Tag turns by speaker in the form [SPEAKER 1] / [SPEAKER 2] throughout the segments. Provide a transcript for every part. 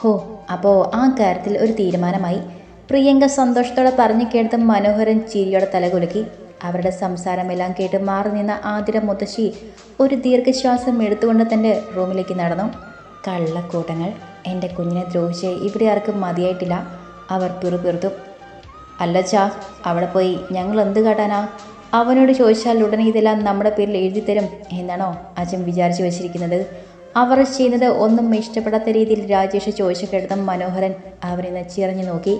[SPEAKER 1] ഹോ അപ്പോൾ ആ കാര്യത്തിൽ ഒരു തീരുമാനമായി. പ്രിയങ്ക സന്തോഷത്തോടെ പറഞ്ഞു കേട്ട് മനോഹരൻ ചിരിയോടെ തലകുലുക്കി. അവരുടെ സംസാരമെല്ലാം കേട്ട് മാറി നിന്ന ആതിര മുത്തശ്ശി ഒരു ദീർഘശ്വാസം എടുത്തുകൊണ്ട് തന്റെ റൂമിലേക്ക് നടന്നു. കള്ളക്കൂട്ടങ്ങൾ. എന്റെ കുഞ്ഞിനെ ദ്രോഹിച്ച് ഇവിടെ ആർക്കും മതിയായിട്ടില്ല. അവർ പിറുപിറുത്തു. അല്ല ചാ അവിടെ പോയി ഞങ്ങൾ എന്ത് കാട്ടാനാ? അവനോട് ചോദിച്ചാൽ ഉടനെ ഇതെല്ലാം നമ്മുടെ പേരിൽ എഴുതി തരും എന്നാണോ അച്ഛൻ വിചാരിച്ചു വെച്ചിരിക്കുന്നത്? അവർ ചെയ്യുന്നത് ഒന്നും ഇഷ്ടപ്പെടാത്ത രീതിയിൽ രാജേഷ് ചോദിച്ചു കേട്ടതും മനോഹരൻ അവരെ ചിറഞ്ഞു നോക്കി.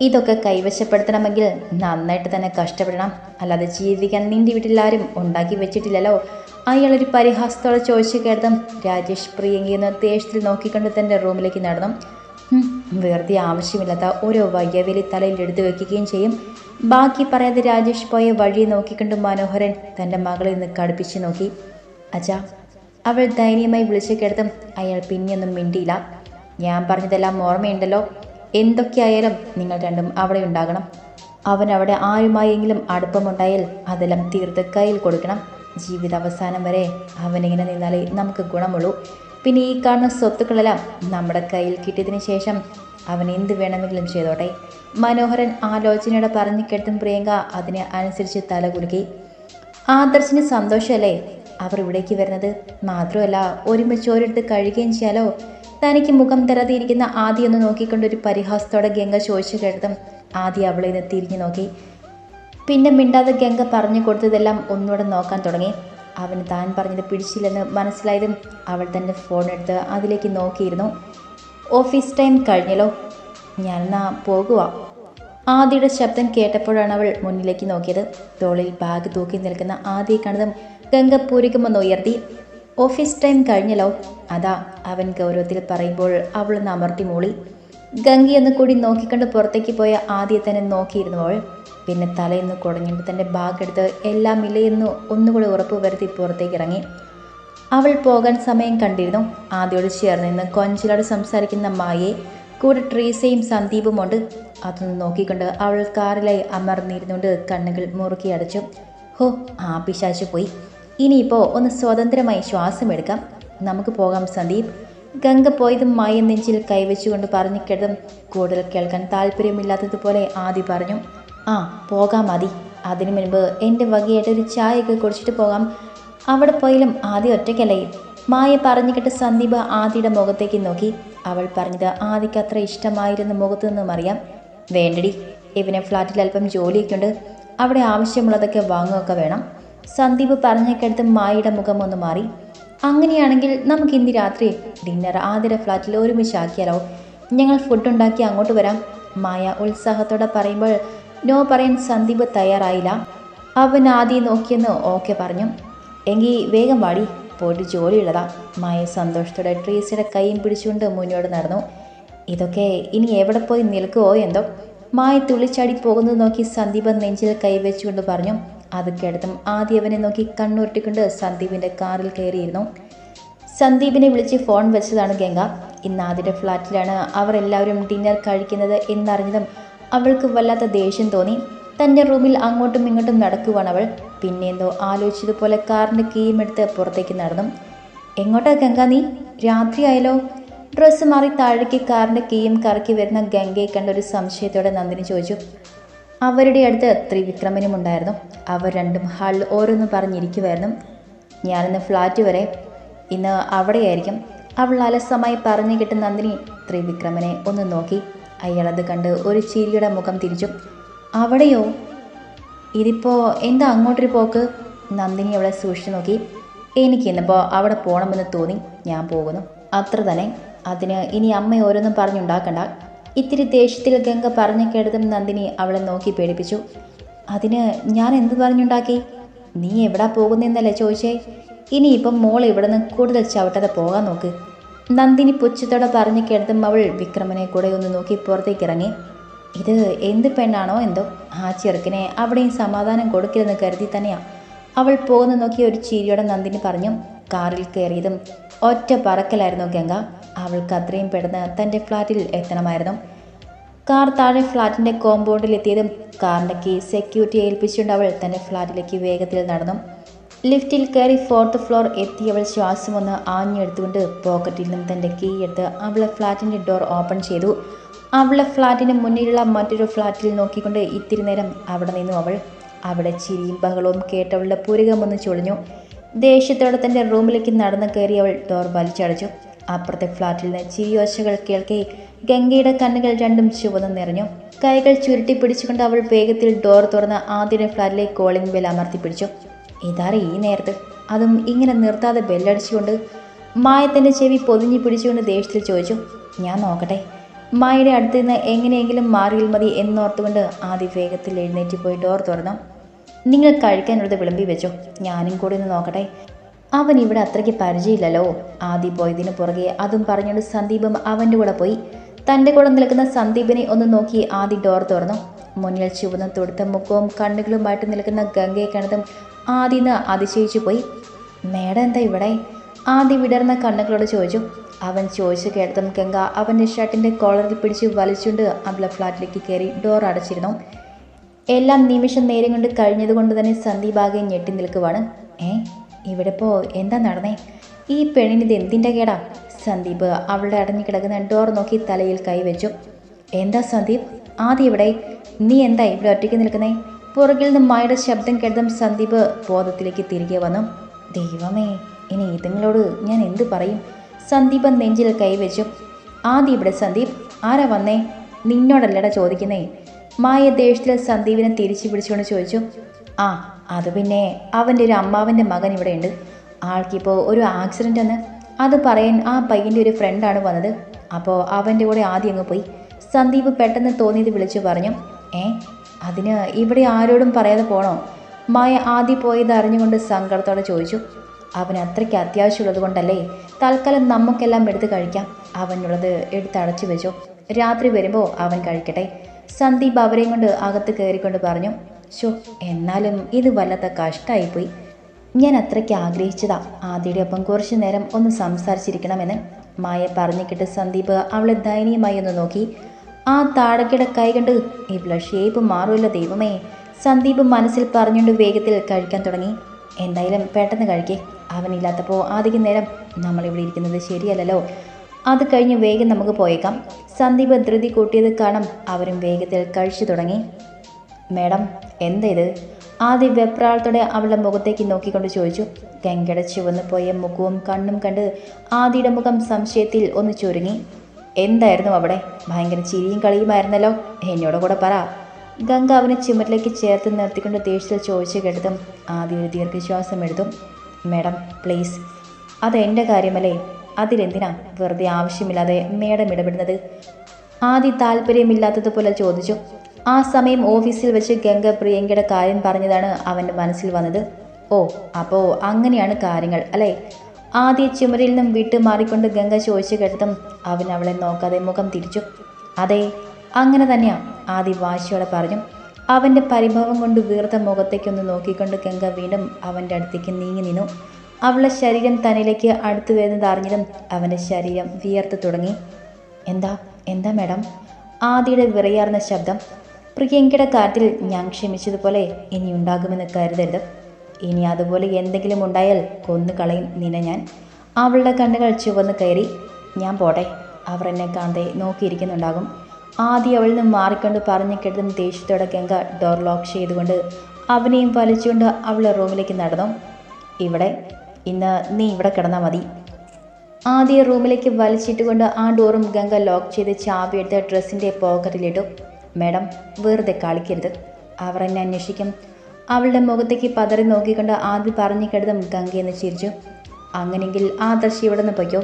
[SPEAKER 1] ഇതൊക്കെ കൈവശപ്പെടുത്തണമെങ്കിൽ നന്നായിട്ട് തന്നെ കഷ്ടപ്പെടണം. അല്ലാതെ ജീവിക്കാൻ നിന്റെ വീട്ടിലാരും ഉണ്ടാക്കി വെച്ചിട്ടില്ലല്ലോ. അയാളൊരു പരിഹാസത്തോടെ ചോദിച്ചു കേട്ടതും രാജേഷ് പ്രിയങ്കിയെന്ന് ദേഷ്യത്തിൽ നോക്കിക്കൊണ്ട് തന്റെ റൂമിലേക്ക് നടന്നു. വെറുതെ ആവശ്യമില്ലാത്ത ഓരോ വയ്യവേലി തലയിൽ എടുത്തു വെക്കുകയും ചെയ്യും. ബാക്കി പറയാതെ രാജേഷ് പോയ വഴി നോക്കിക്കൊണ്ട് മനോഹരൻ തന്റെ മകളിൽ നിന്ന് കടുപ്പിച്ച് നോക്കി. അച്ഛാ അവൾ ധൈര്യമായി വിളിച്ചു കേട്ടതും അയാൾ പിന്നെയൊന്നും മിണ്ടിയില്ല. ഞാൻ പറഞ്ഞതെല്ലാം ഓർമ്മയുണ്ടല്ലോ. എന്തൊക്കെയായാലും നിങ്ങൾ രണ്ടും അവിടെ ഉണ്ടാകണം. അവൻ അവിടെ ആരുമായെങ്കിലും അടുപ്പമുണ്ടായാൽ അതെല്ലാം തീർത്ത് കയ്യിൽ കൊടുക്കണം. ജീവിതാവസാനം വരെ അവനിങ്ങനെ നിന്നാലേ നമുക്ക് ഗുണമുള്ളൂ. പിന്നെ ഈ കാണുന്ന സ്വത്തുക്കളെല്ലാം നമ്മുടെ കയ്യിൽ കിട്ടിയതിന് ശേഷം അവൻ എന്ത് വേണമെങ്കിലും ചെയ്തോട്ടെ. മനോഹരൻ ആലോചനയോടെ പറഞ്ഞു കേട്ടും പ്രിയങ്ക അതിനെ അനുസരിച്ച് തല കുലുക്കി. ആദർശിന് സന്തോഷമല്ലേ? അവർ ഇവിടേക്ക് വരുന്നത്. മാത്രമല്ല ഒരുമിച്ച് ഒരിടത്ത് കഴിയുകയും ചെയ്യാലോ? തനിക്ക് മുഖം തരാതിരിക്കുന്ന ആദി ഒന്ന് നോക്കിക്കൊണ്ട് ഒരു പരിഹാസത്തോടെ ഗംഗ ചോദിച്ചു കേട്ടതും ആദി അവളെ നിന്ന് തിരിഞ്ഞു നോക്കി. പിന്നെ മിണ്ടാതെ ഗംഗ പറഞ്ഞു കൊടുത്തതെല്ലാം ഒന്നുകൂടെ നോക്കാൻ തുടങ്ങി. അവന് താൻ പറഞ്ഞത് പിടിച്ചില്ലെന്ന് മനസ്സിലായതും അവൾ തന്റെ ഫോൺ എടുത്ത് അതിലേക്ക് നോക്കിയിരുന്നു. ഓഫീസ് ടൈം കഴിഞ്ഞല്ലോ. ഞാനെന്നാ പോകുക ആദിയുടെ ശബ്ദം കേട്ടപ്പോഴാണ് അവൾ മുന്നിലേക്ക് നോക്കിയത്. തോളിൽ ബാഗ് തൂക്കി നിൽക്കുന്ന ആദിയെ കണ്ടതും ഗംഗ പൂരിക്കുമെന്ന് ഉയർത്തി ഓഫീസ് ടൈം കഴിഞ്ഞല്ലോ അതാ അവൻ ഗൗരവത്തിൽ പറയുമ്പോൾ അവൾ അമർത്തി മൂളി. ഗംഗയൊന്ന് കൂടി നോക്കിക്കൊണ്ട് പുറത്തേക്ക് പോയ ആദ്യം തന്നെ നോക്കിയിരുന്നവൾ. പിന്നെ തലയിന്ന് കുടഞ്ഞിട്ട് തന്റെ ബാഗെടുത്ത് എല്ലാം ഇല്ലയെന്ന് ഒന്നുകൂടി ഉറപ്പ് വരുത്തി പുറത്തേക്ക് ഇറങ്ങി. അവൾ പോകാൻ സമയം കണ്ടിരുന്നു. ആദ്യോട് ചേർന്ന് നിന്ന് കൊഞ്ചലോട് സംസാരിക്കുന്ന മായയെ കൂടെ ട്രീസയും സന്ദീപുമുണ്ട് അതൊന്ന് നോക്കിക്കൊണ്ട് അവൾ കാറിലായി അമർന്നിരുന്നുകൊണ്ട് കണ്ണുകൾ മുറുക്കി അടച്ചു. ഹോ ആ പിശാച്ചു പോയി. ഇനിയിപ്പോൾ ഒന്ന് സ്വതന്ത്രമായി ശ്വാസമെടുക്കാം. നമുക്ക് പോകാം സന്ദീപ്. ഗംഗ പോയതും മായ നെഞ്ചിൽ കൈവച്ചുകൊണ്ട് പറഞ്ഞു കിടന്നും കൂടുതൽ കേൾക്കാൻ താല്പര്യമില്ലാത്തതുപോലെ ആദി പറഞ്ഞു ആ പോകാം മതി അതിനു മുൻപ് എന്റെ വകയായിട്ട് ഒരു ചായയൊക്കെ കുടിച്ചിട്ട് പോകാം. അവിടെ പോയാലും ആദ്യം ഒറ്റയ്ക്കല്ലേ? മായ പറഞ്ഞു കേട്ട് സന്ദീപ് ആദിയുടെ മുഖത്തേക്ക് നോക്കി. അവൾ പറഞ്ഞത് ആദിക്ക് അത്ര ഇഷ്ടമായിരുന്ന മുഖത്തു നിന്നും അറിയാം. വേണ്ടടി ഇവനെ ഫ്ലാറ്റിൽ അല്പം ജോലിയൊക്കെ ഉണ്ട്. അവിടെ ആവശ്യമുള്ളതൊക്കെ വാങ്ങുകയൊക്കെ വേണം. സന്ദീപ് പറഞ്ഞേക്കടുത്ത് മായിയുടെ മുഖം ഒന്ന് മാറി. അങ്ങനെയാണെങ്കിൽ നമുക്ക് ഇന്ന് രാത്രി ഡിന്നർ ആതിര ഫ്ലാറ്റിൽ ഒരുമിച്ചാക്കിയാലോ? ഞങ്ങൾ ഫുഡ് ഉണ്ടാക്കി അങ്ങോട്ട് വരാം. മായ ഉത്സാഹത്തോടെ പറയുമ്പോൾ നോ പറയാൻ സന്ദീപ് തയ്യാറായില്ല. അവൻ ആദ്യം നോക്കിയെന്ന് ഓക്കെ പറഞ്ഞു. എങ്കിൽ വേഗം വാടി പോയിട്ട് ജോലിയുള്ളതാ. മായ സന്തോഷത്തോടെ ട്രീസിയുടെ കൈയും പിടിച്ചുകൊണ്ട് മുന്നോട്ട് നടന്നു. ഇതൊക്കെ ഇനി എവിടെ പോയി നിൽക്കുമോ എന്തോ? മായ തുള്ളിച്ചാടി പോകുന്നത് നോക്കി സന്ദീപ് നെഞ്ചിൽ കൈവച്ചുകൊണ്ട് പറഞ്ഞു. അത് കേട്ടതും ആദ്യം അവനെ നോക്കി കണ്ണുരുട്ടിക്കൊണ്ട് സന്ദീപിന്റെ കാറിൽ കയറിയിരുന്നു. സന്ദീപിനെ വിളിച്ച് ഫോൺ വെച്ചതാണ് ഗംഗ. ഇന്ന് ആദ്യത്തെ ഫ്ലാറ്റിലാണ് അവർ എല്ലാവരും ഡിന്നർ കഴിക്കുന്നത് എന്നറിഞ്ഞതും അവൾക്ക് വല്ലാത്ത ദേഷ്യം തോന്നി. തന്റെ റൂമിൽ അങ്ങോട്ടും ഇങ്ങോട്ടും നടക്കുവാണ് അവൾ. പിന്നെ എന്തോ ആലോചിച്ചതുപോലെ കാറിന്റെ കീയും പുറത്തേക്ക് നടന്നു. എങ്ങോട്ടാ ഗംഗ നീ? രാത്രിയായാലോ ഡ്രസ്സ് മാറി താഴേക്ക് കാറിന്റെ കീയും കറക്കി വരുന്ന ഗംഗയെ കണ്ട ഒരു സംശയത്തോടെ നന്ദിനി ചോദിച്ചു. അവരുടെ അടുത്ത് ത്രിവിക്രമനും ഉണ്ടായിരുന്നു. അവർ രണ്ടും ഹാളിൽ ഓരോന്ന് പറഞ്ഞിരിക്കുമായിരുന്നു ഞാനിന്ന് ഫ്ലാറ്റ് വരെ. ഇന്ന് അവിടെയായിരിക്കും. അവൾ അലസമായി പറഞ്ഞു കിട്ടുന്ന നന്ദിനി ത്രിവിക്രമനെ ഒന്ന് നോക്കി. അയാളത് കണ്ട് ഒരു ചിരിയുടെ മുഖം തിരിച്ചു. അവിടെയോ? ഇതിപ്പോൾ എന്താ അങ്ങോട്ടൊരു പോക്ക്? നന്ദിനി അവളെ സൂക്ഷിച്ചു നോക്കി. എനിക്ക് ഇന്നിപ്പോൾ അവിടെ പോകണമെന്ന് തോന്നി. ഞാൻ പോകുന്നു. അത്ര തന്നെ. അതിന് ഇനി അമ്മ ഓരോന്നും പറഞ്ഞുണ്ടാക്കണ്ട. ഇത്തിരി ദേഷ്യത്തിൽ ഗംഗ പറഞ്ഞു കേട്ടതും നന്ദിനി അവളെ നോക്കി പേടിപ്പിച്ചു. അതിന് ഞാൻ എന്ത് പറഞ്ഞുണ്ടാക്കി? നീ എവിടാ പോകുന്നെന്നല്ലേ ചോദിച്ചേ? ഇനിയിപ്പം മോൾ ഇവിടെ നിന്ന് കൂടുതൽ ചവിട്ടാതെ പോകാൻ നോക്ക്. നന്ദിനി പുച്ഛത്തോടെ പറഞ്ഞു കേട്ടതും അവൾ വിക്രമനെ കൂടെ ഒന്ന് നോക്കി പുറത്തേക്ക് ഇറങ്ങി. ഇത് എന്ത് പെണ്ണാണോ എന്തോ? ആ ചെറുക്കനെ അവിടെയും സമാധാനം കൊടുക്കില്ലെന്ന് കരുതി തന്നെയാ. അവൾ പോകുന്ന നോക്കി ഒരു ചിരിയോടെ നന്ദിനി പറഞ്ഞു. കാറിൽ കയറിയതും ഒറ്റ പറക്കലായിരുന്നു ഗംഗ. അവൾക്ക് അത്രയും പെട്ടെന്ന് തന്റെ ഫ്ലാറ്റിൽ എത്തണമായിരുന്നു. കാർ താഴെ ഫ്ലാറ്റിന്റെ കോമ്പൗണ്ടിൽ എത്തിയതും കാറിന്റെ കീ സെക്യൂരിറ്റി ഏൽപ്പിച്ചുകൊണ്ട് അവൾ തന്റെ ഫ്ലാറ്റിലേക്ക് വേഗത്തിൽ നടന്നു. ലിഫ്റ്റിൽ കയറി ഫോർത്ത് ഫ്ലോർ എത്തിയവൾ ശ്വാസമൊന്ന് ആഞ്ഞെടുത്തുകൊണ്ട് പോക്കറ്റിൽ നിന്നും തന്റെ കീ എടുത്ത് അവളെ ഫ്ലാറ്റിന്റെ ഡോർ ഓപ്പൺ ചെയ്തു. അവളെ ഫ്ലാറ്റിന് മുന്നിലുള്ള മറ്റൊരു ഫ്ലാറ്റിൽ നോക്കിക്കൊണ്ട് ഇത്തിരി നേരം അവിടെ നിന്നു അവൾ. അവിടെ ചിരിയും ബഹളവും കേട്ടവളുടെ പുരുകമൊന്ന് ചൊളിഞ്ഞു. ദേഷ്യത്തോടെ തന്റെ റൂമിലേക്ക് നടന്നു കയറി അവൾ ഡോർ വലിച്ചടച്ചു. അപ്പുറത്തെ ഫ്ലാറ്റിൽ നിന്ന് ചിരിയോശകൾ കേൾക്കെ ഗംഗയുടെ കണ്ണുകൾ രണ്ടും ചുവന്ന് നിറഞ്ഞു. കൈകൾ ചുരുട്ടി പിടിച്ചുകൊണ്ട് അവൾ വേഗത്തിൽ ഡോർ തുറന്ന് ആദ്യ ഫ്ലാറ്റിലെ കോളിംഗ് ബെൽ അമർത്തി പിടിച്ചു. ഇതാറ് ഈ നേരത്ത്? അതും ഇങ്ങനെ നിർത്താതെ ബെല്ലടിച്ചുകൊണ്ട്? മായ തന്റെ ചെവി പൊതിഞ്ഞു പിടിച്ചുകൊണ്ട് ദേഷ്യത്തിൽ ചോദിച്ചു. ഞാൻ നോക്കട്ടെ. മായയുടെ അടുത്ത് നിന്ന് എങ്ങനെയെങ്കിലും മാറിയിൽ മതി എന്നോർത്തുകൊണ്ട് ആദ്യ വേഗത്തിൽ എഴുന്നേറ്റ് പോയി ഡോർ തുറന്നു. നിങ്ങൾ കഴിക്കാനുള്ളത് വിളമ്പി വെച്ചോ. ഞാനും കൂടി ഒന്ന് നോക്കട്ടെ. അവൻ ഇവിടെ അത്രയ്ക്ക് പരിചയമില്ലല്ലോ. ആദ്യം പോയതിന് പുറകെ അതും പറഞ്ഞുകൊണ്ട് സന്ദീപും അവന്റെ കൂടെ പോയി. തന്റെ കൂടെ നിൽക്കുന്ന സന്ദീപിനെ ഒന്ന് നോക്കി ആദ്യ ഡോർ തുറന്നു. മുന്നിൽ ചുവന്ന തൊടുത്ത മുഖവും കണ്ണുകളുമായിട്ട് നിൽക്കുന്ന ഗംഗയെ കണ്ടതും ആദ്യന്ന് അതിശയിച്ചു പോയി. മേഡം എന്താ ഇവിടെ? ആദ്യ വിടർന്ന കണ്ണുകളോട് ചോദിച്ചു. അവൻ ചോദിച്ചു കേട്ടതും ഗംഗ അവന്റെ ഷർട്ടിന്റെ കോളറിൽ പിടിച്ച് വലിച്ചുകൊണ്ട് അവളെ ഫ്ലാറ്റിലേക്ക് കയറി ഡോർ അടച്ചിരുന്നു. എല്ലാം നിമിഷം നേരം കൊണ്ട് കഴിഞ്ഞതുകൊണ്ട് തന്നെ സന്ദീപ് ആകെ ഞെട്ടി നിൽക്കുവാണ്. ഏ ഇവിടെ ഇപ്പോൾ എന്താ നടന്നേ? ഈ പെണ്ണിന് ഇത് എന്തിന്റെ കേടാ? സന്ദീപ് അവളുടെ അടഞ്ഞു കിടക്കുന്ന ഡോർ നോക്കി തലയിൽ കൈവച്ചു എന്താ സന്ദീപ്? ആദ്യം ഇവിടെ. നീ എന്താ ഇവിടെ ഒറ്റയ്ക്ക് നിൽക്കുന്നേ? പുറകിൽ നിന്ന് മായുടെ ശബ്ദം കേട്ടതും സന്ദീപ് ബോധത്തിലേക്ക് തിരികെ വന്നു. ദൈവമേ ഇനി ഇതുങ്ങളോട് ഞാൻ എന്ത് പറയും? സന്ദീപൻ നെഞ്ചിൽ കൈവച്ചു ആദ്യം ഇവിടെ സന്ദീപ്. ആരാ വന്നേ? നിന്നോടല്ലടാ ചോദിക്കുന്നേ. മായ ദേഷ്യത്തിൽ സന്ദീപിനെ തിരിച്ചു പിടിച്ചുകൊണ്ട് ചോദിച്ചു ആ അത് പിന്നെ അവന്റെ ഒരു അമ്മാവന്റെ മകൻ ഇവിടെയുണ്ട്. ആൾക്കിപ്പോൾ ഒരു ആക്സിഡന്റ് എന്ന് അത് പറയാൻ ആ പയ്യന്റെ ഒരു ഫ്രണ്ടാണ് വന്നത്. അപ്പോൾ അവന്റെ കൂടെ ആദ്യം അങ്ങ് പോയി. സന്ദീപ് പെട്ടെന്ന് തോന്നിയത് വിളിച്ചു പറഞ്ഞു ഏ അതിന് ഇവിടെ ആരോടും പറയാതെ പോണോ? മായ ആദ്യം പോയത് അറിഞ്ഞുകൊണ്ട് സങ്കടത്തോടെ ചോദിച്ചു അവൻ അത്രയ്ക്ക് അത്യാവശ്യമുള്ളത് കൊണ്ടല്ലേ? തൽക്കാലം നമുക്കെല്ലാം എടുത്ത് കഴിക്കാം. അവനുള്ളത് എടുത്തടച്ചു വെച്ചു. രാത്രി വരുമ്പോൾ അവൻ കഴിക്കട്ടെ. സന്ദീപ് അവരെയും കൊണ്ട് അകത്ത് കയറിക്കൊണ്ട് പറഞ്ഞു ഷോ എന്നാലും ഇത് വല്ലാത്ത കഷ്ടമായിപ്പോയി ഞാൻ അത്രയ്ക്ക് ആഗ്രഹിച്ചതാ. ആദ്യയുടെ ഒപ്പം കുറച്ചു നേരം ഒന്ന് സംസാരിച്ചിരിക്കണമെന്ന്. മായ പറഞ്ഞിക്കിട്ട് സന്ദീപ് അവളെ ദയനീയമായി ഒന്ന് നോക്കി. ആ താടക്കയുടെ കൈ കണ്ട് ഇവിടെ ഷേപ്പ് മാറുമല്ലോ ദൈവമേ. സന്ദീപ് മനസ്സിൽ പറഞ്ഞുകൊണ്ട് വേഗത്തിൽ കഴിക്കാൻ തുടങ്ങി. എന്തായാലും പെട്ടെന്ന് കഴിക്കേ. അവനില്ലാത്തപ്പോൾ അധികം നേരം നമ്മളിവിടെ ഇരിക്കുന്നത് ശരിയല്ലല്ലോ. അത് കഴിഞ്ഞ് വേഗം നമുക്ക് പോയേക്കാം. സന്ദീപ് ധൃതി കൂട്ടിയത് കാണാം അവരും വേഗത്തിൽ കഴിച്ചു തുടങ്ങി. മേഡം എന്താ ഇത് ആദ്യ വെപ്രാളത്തോടെ അവളുടെ മുഖത്തേക്ക് നോക്കിക്കൊണ്ട് ചോദിച്ചു. ഗംഗയുടെ ചുവന്നു പോയ മുഖവും കണ്ണും കണ്ട് ആദിയുടെ മുഖം സംശയത്തിൽ ഒന്ന് ചുരുങ്ങി. എന്തായിരുന്നു അവിടെ? ഭയങ്കര ചിരിയും കളിയുമായിരുന്നല്ലോ. എന്നോട് കൂടെ പറ. ഗംഗ അവനെ ചുമരിലേക്ക് ചേർത്ത് നിർത്തിക്കൊണ്ട് ദേഷ്യത്തിൽ ചോദിച്ചു കേട്ടതും ആദ്യ ഒരു ദീർഘശ്വാസം എടുത്തു മേഡം പ്ലീസ് അതെന്റെ കാര്യമല്ലേ? അതിലെന്തിനാ വെറുതെ ആവശ്യമില്ലാതെ മേഡം ഇടപെടുന്നത്? ആദ്യ താല്പര്യമില്ലാത്തതുപോലെ ചോദിച്ചു. ആ സമയം ഓഫീസിൽ വെച്ച് ഗംഗ പ്രിയങ്കയുടെ കാര്യം പറഞ്ഞതാണ് അവന്റെ മനസ്സിൽ വന്നത്. ഓ അപ്പോൾ അങ്ങനെയാണ് കാര്യങ്ങൾ അല്ലേ? ആദ്യ ചുമരിൽ നിന്നും വിട്ട് മാറിക്കൊണ്ട് ഗംഗ ചോദിച്ചു കേട്ടതും അവൻ അവളെ നോക്കാതെ മുഖം തിരിച്ചു. അതെ അങ്ങനെ തന്നെയാ ആദ്യ വാശിയോടെ പറഞ്ഞു. അവന്റെ പരിഭവം കൊണ്ട് വീർത്ത മുഖത്തേക്കൊന്ന് നോക്കിക്കൊണ്ട് ഗംഗ വീണ്ടും അവന്റെ അടുത്തേക്ക് നീങ്ങി നിന്നു. അവളുടെ ശരീരം തന്നിലേക്ക് അടുത്തു വരുന്നത് അറിഞ്ഞതും അവന്റെ ശരീരം വിയർത്ത് തുടങ്ങി. എന്താ? എന്താ മാഡം? ആദിയുടെ വിറയാർന്ന ശബ്ദം. പ്രിയങ്കയുടെ കാര്യത്തിൽ ഞാൻ ക്ഷമിച്ചതുപോലെ ഇനി ഉണ്ടാകുമെന്ന് കരുതരുത്. ഇനി അതുപോലെ എന്തെങ്കിലും ഉണ്ടായാൽ കൊന്നു കളയും നിന്നെ ഞാൻ. അവളുടെ കണ്ണുകൾ ചുവന്ന് കയറി. ഞാൻ പോട്ടെ. അവർ എന്നെ കാണാതെ നോക്കിയിരിക്കുന്നുണ്ടാകും. ആദ്യം അവളിൽ നിന്ന് മാറിക്കൊണ്ട് പറഞ്ഞു കെട്ടതും ദേഷ്യത്തോടെ ഗംഗ ഡോർ ലോക്ക് ചെയ്തുകൊണ്ട് അവനെയും വലിച്ചുകൊണ്ട് അവളുടെ റൂമിലേക്ക് നടന്നു. ഇവിടെ ഇന്ന് നീ ഇവിടെ കിടന്നാൽ മതി. ആദ്യ റൂമിലേക്ക് വലിച്ചിട്ടുകൊണ്ട് ആ ഡോറും ഗംഗ ലോക്ക് ചെയ്ത് ചാവി എടുത്ത് ഡ്രസ്സിന്റെ പോക്കറ്റിലിട്ടു. മേഡം വെറുതെ കളിക്കരുത്. അവർ എന്നെ അന്വേഷിക്കും. അവളുടെ മുഖത്തേക്ക് പതറി നോക്കിക്കൊണ്ട് ആദ്യം പറഞ്ഞു കിടന്നും ഗംഗയെന്ന് ചിരിച്ചു. അങ്ങനെയെങ്കിൽ ആ ദർശി ഇവിടെ നിന്ന് പൊയ്ക്കോ.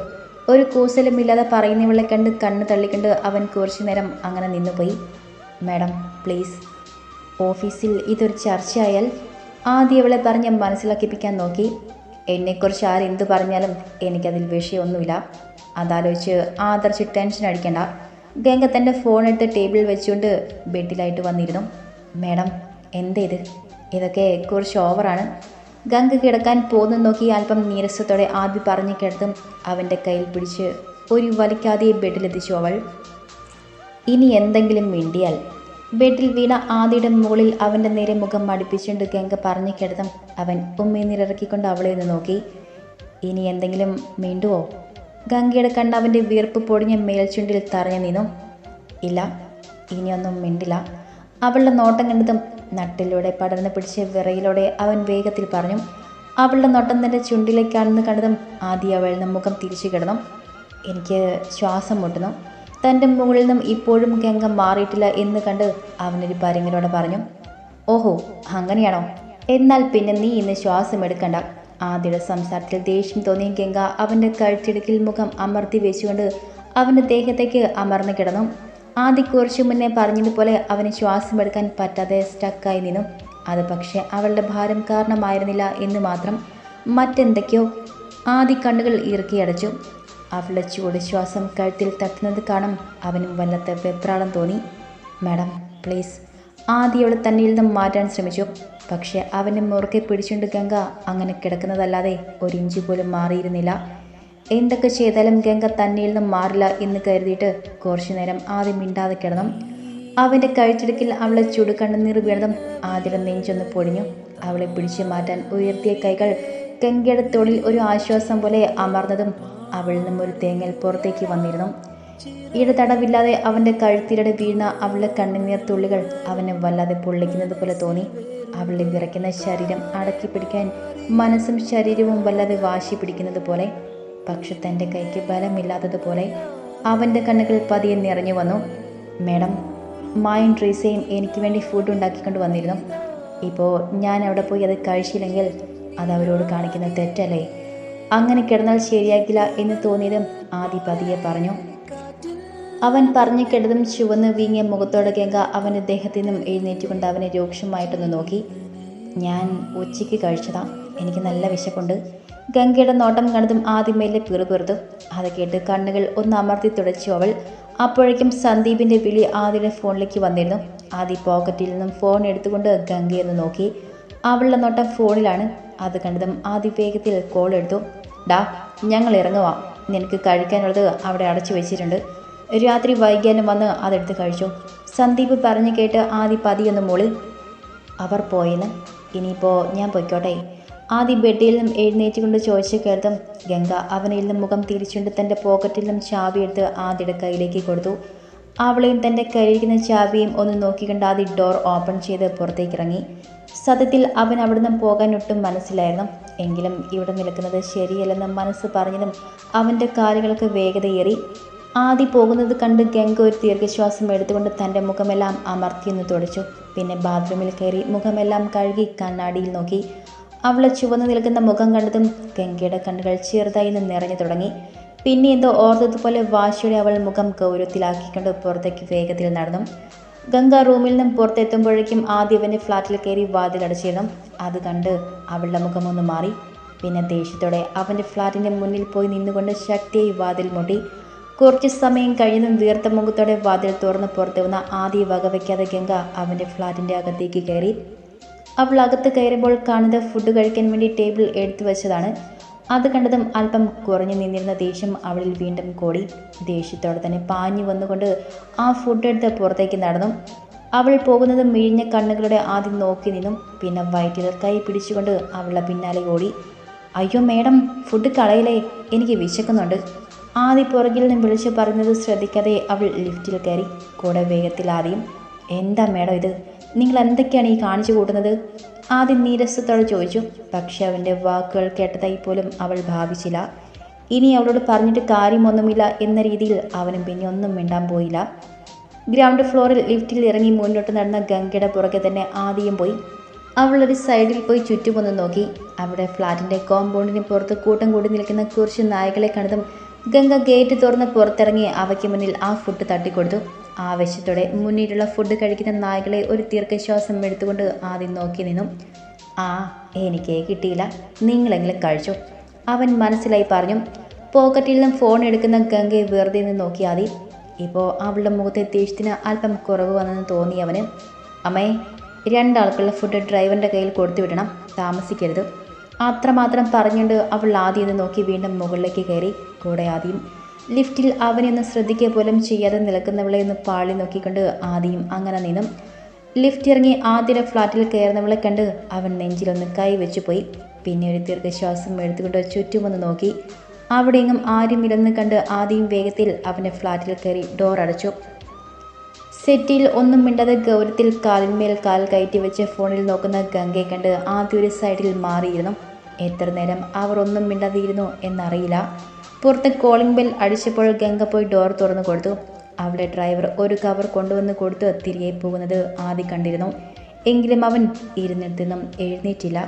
[SPEAKER 1] ഒരു കൂസലുമില്ലാതെ പറയുന്നവളെ കണ്ട് കണ്ണ് തള്ളിക്കൊണ്ട് അവൻ കുറച്ചു നേരം അങ്ങനെ നിന്നുപോയി. Madam please. ഓഫീസിൽ ഇതൊരു ചർച്ചയായാൽ? ആദ്യം അവളെ പറഞ്ഞ് മനസ്സിലാക്കിപ്പിക്കാൻ നോക്കി. എന്നെക്കുറിച്ച് ആരെന്ത് പറഞ്ഞാലും എനിക്കതിൽ വിഷയമൊന്നുമില്ല. അതാലോചിച്ച് ആദർശ് ടെൻഷൻ അടിക്കണ്ട. ഗംഗ തന്റെ ഫോൺ എടുത്ത് ടേബിളിൽ വെച്ചുകൊണ്ട് ബെഡിലായിട്ട് വന്നിരുന്നു. മാഡം എന്താ ഇത് ഇതൊക്കെ കുറച്ച് ഓവറാണ് ഗംഗ കിടക്കാൻ പോന്നു നോക്കി അല്പം നീരസത്തോടെ ആദ്യം പറഞ്ഞു കിടത്തും അവന്റെ കയ്യിൽ പിടിച്ച് ഒരു വലിക്കാതെ ബെഡിലെത്തിച്ചു അവൾ. ഇനി എന്തെങ്കിലും മിണ്ടിയാൽ ബെഡിൽ വീണ ആദിയുടെ മുകളിൽ അവന്റെ നേരെ മുഖം മടിപ്പിച്ചുകൊണ്ട് ഗംഗ പറഞ്ഞു കിടന്നും. അവൻ ഉമ്മീനിറക്കിക്കൊണ്ട് അവളെ നിന്ന് നോക്കി. ഇനി എന്തെങ്കിലും മിണ്ടുവോ? ഗംഗയുടെ കണ്ണ് അവന്റെ വീർപ്പ് പൊടിഞ്ഞ മേൽച്ചുണ്ടിൽ തറഞ്ഞു നിന്നു. ഇല്ല ഇനിയൊന്നും മിണ്ടില്ല. അവളുടെ നോട്ടം കണ്ടതും നട്ടിലൂടെ പടർന്നു പിടിച്ച വിറയിലൂടെ അവൻ വേഗത്തിൽ പറഞ്ഞു. അവളുടെ നോട്ടം തന്റെ ചുണ്ടിലേക്കാണെന്ന് കണ്ടതും ആദ്യം അവൾ മുഖം തിരിച്ചു കിടന്നു. എനിക്ക് ശ്വാസം മുട്ടുന്നു. തന്റെ മുകളിൽ നിന്നും ഇപ്പോഴും ഗംഗ മാറിയിട്ടില്ല എന്ന് കണ്ട് അവനൊരു പരങ്ങലോടെ പറഞ്ഞു ഓഹോ അങ്ങനെയാണോ? എന്നാൽ പിന്നെ നീ ഇന്ന് ശ്വാസം എടുക്കണ്ട ആദ്യയുടെ സംസാരത്തിൽ ദേഷ്യം തോന്നിയ ഗംഗ അവന്റെ കഴുത്തിടുക്കിൽ മുഖം അമർത്തി വെച്ചുകൊണ്ട് അവന്റെ ദേഹത്തേക്ക് അമർന്നു കിടന്നു. ആദ്യ കുറച്ചു മുന്നേ പറഞ്ഞതുപോലെ അവന് ശ്വാസം എടുക്കാൻ പറ്റാതെ സ്റ്റക്കായി നിന്നു. അത് പക്ഷേ അവളുടെ ഭാരം കാരണമായിരുന്നില്ല എന്ന് മാത്രം മറ്റെന്തൊക്കെയോ ആദ്യ കണ്ണുകൾ ഇറുക്കിയടച്ചു അവളുടെ ചൂട് ശ്വാസം കഴുത്തിൽ തട്ടുന്നത് കാണും. അവനും വല്ലാത്ത വെപ്രാളം തോന്നി. Madam please. ആദ്യം അവളെ തന്നിൽ നിന്നും മാറ്റാൻ ശ്രമിച്ചു. പക്ഷേ അവനെ മുറുക്കെ പിടിച്ചുകൊണ്ട് ഗംഗ അങ്ങനെ കിടക്കുന്നതല്ലാതെ ഒരു ഇഞ്ച് പോലും മാറിയിരുന്നില്ല. എന്തൊക്കെ ചെയ്താലും ഗംഗ തന്നിൽ നിന്നും മാറില്ല എന്ന് കരുതിയിട്ട് കുറച്ചു നേരം ആദ്യം മിണ്ടാതെ കിടന്നു. അവന്റെ കഴുത്തിടുക്കിൽ അവളെ ചുടു കണ്ണുനീർ വീണതും ആദ്യം നെഞ്ചൊന്ന് പൊടിഞ്ഞു അവളെ പിടിച്ചു മാറ്റാൻ ഉയർത്തിയ കൈകൾ ഗംഗയുടെ തൊടിൽ ഒരു ആശ്വാസം പോലെ അമർന്നതും അവളിൽ നിന്നും ഒരു തേങ്ങൽ പുറത്തേക്ക് വന്നിരുന്നു. ഇടതടവില്ലാതെ അവന്റെ കഴുത്തിലടെ വീണ അവളുടെ കണ്ണുനീർ തുള്ളികൾ അവനെ വല്ലാതെ പൊള്ളിക്കുന്നത് പോലെ തോന്നി. അവളുടെ വിറയ്ക്കുന്ന ശരീരം അടക്കി പിടിക്കാൻ മനസ്സും ശരീരവും വല്ലാതെ വാശി പിടിക്കുന്നത് പോലെ. പക്ഷെ തന്റെ കൈക്ക് ബലമില്ലാത്തതുപോലെ അവന്റെ കണ്ണുകൾ പതിയെ നിറഞ്ഞു വന്നു. മേഡം മായും ട്രീസയും എനിക്ക് വേണ്ടി ഫുഡ് ഉണ്ടാക്കിക്കൊണ്ട് വന്നിരുന്നു. ഇപ്പോൾ ഞാൻ അവിടെ പോയി അത് കഴിച്ചില്ലെങ്കിൽ അത് അവരോട് കാണിക്കുന്ന തെറ്റല്ലേ? അങ്ങനെ കിടന്നാൽ ശരിയാക്കില്ല എന്ന് തോന്നിയതും ആദി പതിയെ പറഞ്ഞു. അവൻ പറഞ്ഞു കിടതും ചുവന്ന് വീങ്ങിയ മുഖത്തോടെ ഗംഗ അവന്റെ ദേഹത്തു നിന്നും എഴുന്നേറ്റുകൊണ്ട് അവനെ രൂക്ഷമായിട്ടൊന്ന് നോക്കി. ഞാൻ ഉച്ചയ്ക്ക് കഴിച്ചതാ. എനിക്ക് നല്ല വിശപ്പുണ്ട്. ഗംഗയുടെ നോട്ടം കണ്ടതും ആദ്യമേലെ പിറുപിറുത്തു. അത് കേട്ട് കണ്ണുകൾ ഒന്ന് അമർത്തി തുടച്ചു അവൾ. അപ്പോഴേക്കും സന്ദീപിന്റെ വിളി ആദിയുടെ ഫോണിലേക്ക് വന്നിരുന്നു. ആദി പോക്കറ്റിൽ നിന്നും ഫോൺ എടുത്തുകൊണ്ട് ഗംഗയൊന്ന് നോക്കി. അവളുടെ നോട്ടം ഫോണിലാണ്. അത് കണ്ടതും ആദി വേഗത്തിൽ കോൾ എടുത്തു. ഡാ ഞങ്ങൾ ഇറങ്ങുവാം. നിനക്ക് കഴിക്കാനുള്ളത് അവിടെ അടച്ചു വെച്ചിട്ടുണ്ട്. രാത്രി വൈകിയാലും വന്ന് അതെടുത്ത് കഴിച്ചു. സന്ദീപ് പറഞ്ഞു കേട്ട് ആദി പതിയൊന്ന് മുളി അവർ പോയെന്ന്? ഇനിയിപ്പോൾ ഞാൻ പൊയ്ക്കോട്ടെ. ആദി ബെഡിൽ നിന്നും എഴുന്നേറ്റുകൊണ്ട് ചോദിച്ചു കേൾത്തും ഗംഗ അവനിൽ നിന്നും മുഖം തിരിച്ചുകൊണ്ട് തന്റെ പോക്കറ്റിൽ നിന്നും ചാവി എടുത്ത് ആദ്യയുടെ കയ്യിലേക്ക് കൊടുത്തു. അവളെയും തന്റെ കയ്യിരിക്കുന്ന ചാവിയും ഒന്ന് നോക്കിക്കൊണ്ട് ആദി ഡോർ ഓപ്പൺ ചെയ്ത് പുറത്തേക്ക് ഇറങ്ങി. സത്യത്തിൽ അവൻ അവിടുന്ന് പോകാൻ ഒട്ടും മനസ്സിലായിരുന്നു. എങ്കിലും ഇവിടെ നിൽക്കുന്നത് ശരിയല്ലെന്ന് മനസ്സ് പറഞ്ഞതും അവന്റെ കാലുകൾക്ക് വേഗതയേറി ആദി പോകുന്നത് കണ്ട് ഗംഗ ഒരു ദീർഘശ്വാസം എടുത്തുകൊണ്ട് തന്റെ മുഖമെല്ലാം അമർത്തിയൊന്ന് തുടച്ചു. പിന്നെ ബാത്റൂമിൽ കയറി മുഖമെല്ലാം കഴുകി കണ്ണാടിയിൽ നോക്കി. അവളെ ചുവന്നു നിൽക്കുന്ന മുഖം കണ്ടതും ഗംഗയുടെ കണ്ണുകൾ ചെറുതായി നിന്ന് നിറഞ്ഞു തുടങ്ങി. പിന്നെ എന്തോ ഓർത്തതുപോലെ വാശിയുടെ അവൾ മുഖം ഗൗരവത്തിലാക്കിക്കൊണ്ട് പുറത്തേക്ക് വേഗത്തിൽ നടന്നു. ഗംഗ റൂമിൽ നിന്നും പുറത്തെത്തുമ്പോഴേക്കും ആദ്യവന്റെ ഫ്ലാറ്റിൽ കയറി വാതിലടച്ചിരുന്നു. അത് കണ്ട് അവളുടെ മുഖമൊന്ന് മാറി. പിന്നെ ദേഷ്യത്തോടെ അവന്റെ ഫ്ലാറ്റിന്റെ മുന്നിൽ പോയി നിന്നുകൊണ്ട് ശക്തിയായി വാതിൽ മുട്ടി. കുറച്ച് സമയം കഴിഞ്ഞതും വീർത്ത മുഖത്തോടെ വാതിൽ തുറന്ന് പുറത്തു വന്ന ആദ്യ വകവയ്ക്കാതെ ഗംഗ അവന്റെ ഫ്ലാറ്റിന്റെ അകത്തേക്ക് കയറി. അവൾ അകത്ത് കയറുമ്പോൾ കാണുന്നത് ഫുഡ് കഴിക്കാൻ വേണ്ടി ടേബിൾ എടുത്തു വെച്ചതാണ്. അത് കണ്ടതും അല്പം കുറഞ്ഞു നിന്നിരുന്ന ദേഷ്യം അവളിൽ വീണ്ടും കൂടി. ദേഷ്യത്തോടെ തന്നെ പാഞ്ഞു വന്നുകൊണ്ട് ആ ഫുഡ് എടുത്ത് പുറത്തേക്ക് നടന്നു. അവൾ പോകുന്നത് മിഴിഞ്ഞ കണ്ണുകളുടെ ആദ്യം നോക്കി നിന്നും. പിന്നെ വയറ്റിൽ കൈ പിടിച്ചുകൊണ്ട് അവളുടെ പിന്നാലെ ഓടി. അയ്യോ മേഡം ഫുഡ് കളയിലേ എനിക്ക് വിശക്കുന്നുണ്ട്. ആദ്യ പുറകിൽ നിന്നും വിളിച്ചു പറഞ്ഞത് ശ്രദ്ധിക്കാതെ അവൾ ലിഫ്റ്റിൽ കയറി. കൂടെ വേഗത്തിൽ ആദ്യം എന്താ മേഡം ഇത്? നിങ്ങൾ എന്തൊക്കെയാണ് ഈ കാണിച്ചു കൂട്ടുന്നത്? ആദ്യം നീരസത്തോടെ ചോദിച്ചു പക്ഷെ അവന്റെ വാക്കുകൾ കേട്ടതായി പോലും അവൾ ഭാവിച്ചില്ല. ഇനി അവളോട് പറഞ്ഞിട്ട് കാര്യമൊന്നുമില്ല എന്ന രീതിയിൽ അവനും പിന്നെ ഒന്നും മിണ്ടാൻ പോയില്ല. ഗ്രൗണ്ട് ഫ്ലോറിൽ ലിഫ്റ്റിൽ ഇറങ്ങി മുന്നോട്ട് നടന്ന ഗംഗയുടെ പുറകെ തന്നെ ആദ്യം പോയി. അവളൊരു സൈഡിൽ പോയി ചുറ്റുമൊന്ന് നോക്കി. അവിടെ ഫ്ലാറ്റിന്റെ കോമ്പൗണ്ടിന് പുറത്ത് കൂട്ടം കൂടി നിൽക്കുന്ന കുറച്ച് നായകളെ കണ്ടതും ഗംഗ ഗേറ്റ് തുറന്ന് പുറത്തിറങ്ങി അവയ്ക്ക് മുന്നിൽ ആ ഫുഡ് തട്ടിക്കൊടുത്തു. ആവശ്യത്തോടെ മുന്നിലുള്ള ഫുഡ് കഴിക്കുന്ന നായകളെ ഒരു ദീർഘശ്വാസം എടുത്തുകൊണ്ട് ആദ്യം നോക്കി നിന്നു. ആ എനിക്ക് കിട്ടിയില്ല. നിങ്ങളെങ്കിലും കഴിച്ചു? അവൻ മനസ്സിലായി പറഞ്ഞു. പോക്കറ്റിൽ നിന്നും ഫോൺ എടുക്കുന്ന ഗംഗയെ വെറുതെ നിന്ന് നോക്കി മതി. ഇപ്പോൾ അവളുടെ മുഖത്തെ ദേഷ്യത്തിന് അല്പം കുറവ് വന്നെന്ന് തോന്നി അവന്. അമ്മേ രണ്ടാൾക്കുള്ള ഫുഡ് ഡ്രൈവറിന്റെ കയ്യിൽ കൊടുത്തു വിടണം. താമസിക്കരുത്. അത്രമാത്രം പറഞ്ഞുകൊണ്ട് അവൾ ആദ്യം നിന്ന് നോക്കി വീണ്ടും മുകളിലേക്ക് കയറി. കൂടെ ആദ്യം ലിഫ്റ്റിൽ അവനെയൊന്ന് ശ്രദ്ധിക്കുക പോലും ചെയ്യാതെ നിൽക്കുന്നവളെ ഒന്ന് പാളി നോക്കിക്കൊണ്ട് ആദ്യം അങ്ങനെ നിന്നും. ലിഫ്റ്റ് ഇറങ്ങി ആദ്യയുടെ ഫ്ലാറ്റിൽ കയറുന്നവളെ കണ്ട് അവൻ നെഞ്ചിലൊന്ന് കൈ വെച്ച് പോയി പിന്നെ ഒരു ദീർഘശ്വാസം എടുത്തുകൊണ്ട് ചുറ്റുമൊന്ന് നോക്കി. അവിടെയെങ്കിലും ആരും ഇല്ലെന്ന് കണ്ട് ആദ്യം വേഗത്തിൽ അവന്റെ ഫ്ലാറ്റിൽ കയറി ഡോർ അടച്ചു. സെറ്റിൽ ഒന്നും മിണ്ടാതെ ഗൗരവത്തിൽ കാലിന്മേൽ കാൽ കയറ്റി വെച്ച് ഫോണിൽ നോക്കുന്ന ഗംഗയെ കണ്ട് ആദ്യം ഒരു സൈഡിൽ മാറിയിരുന്നു. എത്ര നേരം അവർ ഒന്നും മിണ്ടാതിരുന്നു എന്നറിയില്ല. പുറത്ത് കോളിംഗ് ബെൽ അടിച്ചപ്പോൾ ഗംഗ പോയി ഡോർ തുറന്നു കൊടുത്തു. അവിടെ ഡ്രൈവർ ഒരു കവർ കൊണ്ടുവന്ന് കൊടുത്ത് തിരികെ പോകുന്നത് ആദ്യം കണ്ടിരുന്നു. എങ്കിലും അവൻ ഇരുന്നിടത്തു നിന്നും എഴുന്നേറ്റില്ല.